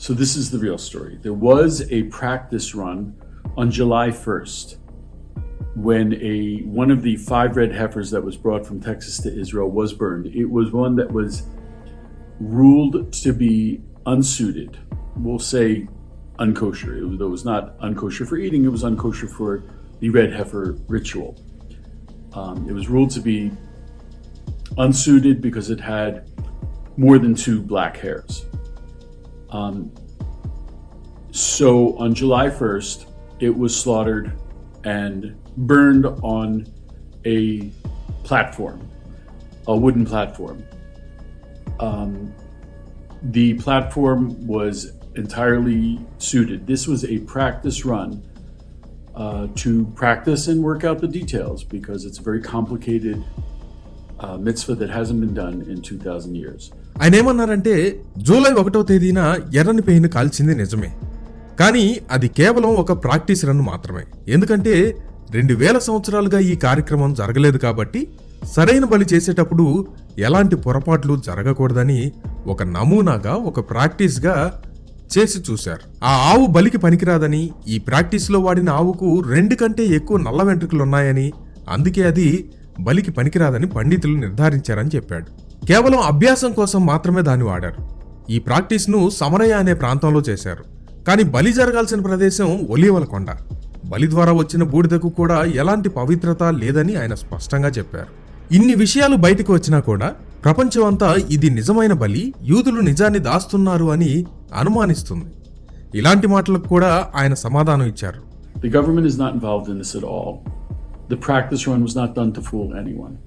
So this is the real story. There was a practice run on July 1st when a one of the five red heifers that was brought from Texas to Israel was burned. It was one that was ruled to be unsuited. We'll say unkosher. It was, not unkosher for eating. It was unkosher for the red heifer ritual. Um, it was ruled to be unsuited because it had more than two black hairs. Um, so on July 1st, it was slaughtered and burned on a platform, a wooden platform. Um, the platform was entirely suited. This was a practice run uh, to practice and work out the details because it's a very complicated mitzvah that that been done in 2,000 years ఆయన ఏమన్నారంటే July ఒకటో తేదీన ఎర్రని pain కాల్చింది నిజమే. కానీ అది కేవలం ఒక ప్రాక్టీస్ రన్ మాత్రమే. ఎందుకంటే రెండు వేల సంవత్సరాలుగా ఈ కార్యక్రమం జరగలేదు కాబట్టి సరైన బలి చేసేటప్పుడు ఎలాంటి పొరపాట్లు జరగకూడదని ఒక నమూనాగా ఒక ప్రాక్టీస్గా చేసి చూశారు. ఆ ఆవు బలికి పనికిరాదని ఈ ప్రాక్టీస్లో వాడిన ఆవుకు రెండు కంటే ఎక్కువ నల్ల వెంట్రుకలు ఉన్నాయని అందుకే అది బలికి పనికిరాదని పండితులు నిర్ధారించారని చెప్పాడు. కేవలం అభ్యాసం కోసం మాత్రమే దాన్ని వాడారు. ఈ ప్రాక్టీస్ను సమరయ అనే ప్రాంతంలో చేశారు. కానీ బలి జరగాల్సిన ప్రదేశం ఒలీవల కొండ. బలి ద్వారా వచ్చిన బూడిదకు కూడా ఎలాంటి పవిత్రత లేదని ఆయన స్పష్టంగా చెప్పారు. ఇన్ని విషయాలు బయటకు వచ్చినా కూడా ప్రపంచమంతా ఇది నిజమైన బలి యూదులు నిజాన్ని దాస్తున్నారు అని అనుమానిస్తుంది. ఇలాంటి మాటలకు కూడా ఆయన సమాధానం ఇచ్చారు. The government is not involved in this at all. The practice run was not done to fool anyone.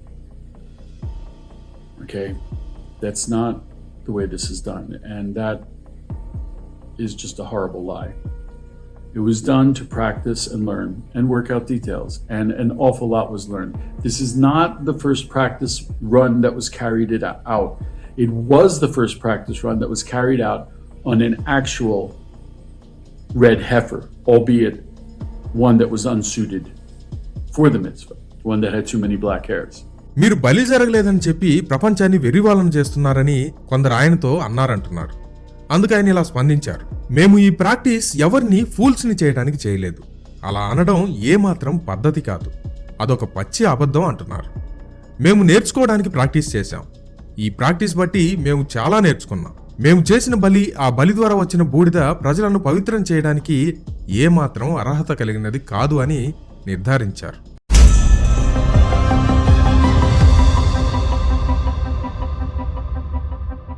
Okay? That's not the way this is done. And that is just a horrible lie. It was done to practice and learn and work out details. And an awful lot was learned. This is not the first practice run that was carried it out. It was the first practice run that was carried out on an actual red heifer, albeit one that was unsuited for the mitzvah, one that had too many black hairs. మీరు బలి జరగలేదని చెప్పి ప్రపంచాన్ని వెర్రివాలన చేస్తున్నారని కొందరు ఆయనతో అన్నారంటున్నారు. అందుకు ఆయన ఇలా స్పందించారు. మేము ఈ ప్రాక్టీస్ ఎవరిని ఫూల్స్ని చేయడానికి చేయలేదు. అలా అనడం ఏమాత్రం పద్ధతి కాదు. అదొక పచ్చి అబద్ధం అంటున్నారు. మేము నేర్చుకోవడానికి ప్రాక్టీస్ చేశాం. ఈ ప్రాక్టీస్ బట్టి మేము చాలా నేర్చుకున్నాం. మేము చేసిన బలి ఆ బలి ద్వారా వచ్చిన బూడిద ప్రజలను పవిత్రం చేయడానికి ఏమాత్రం అర్హత కలిగినది కాదు అని నిర్ధారించారు.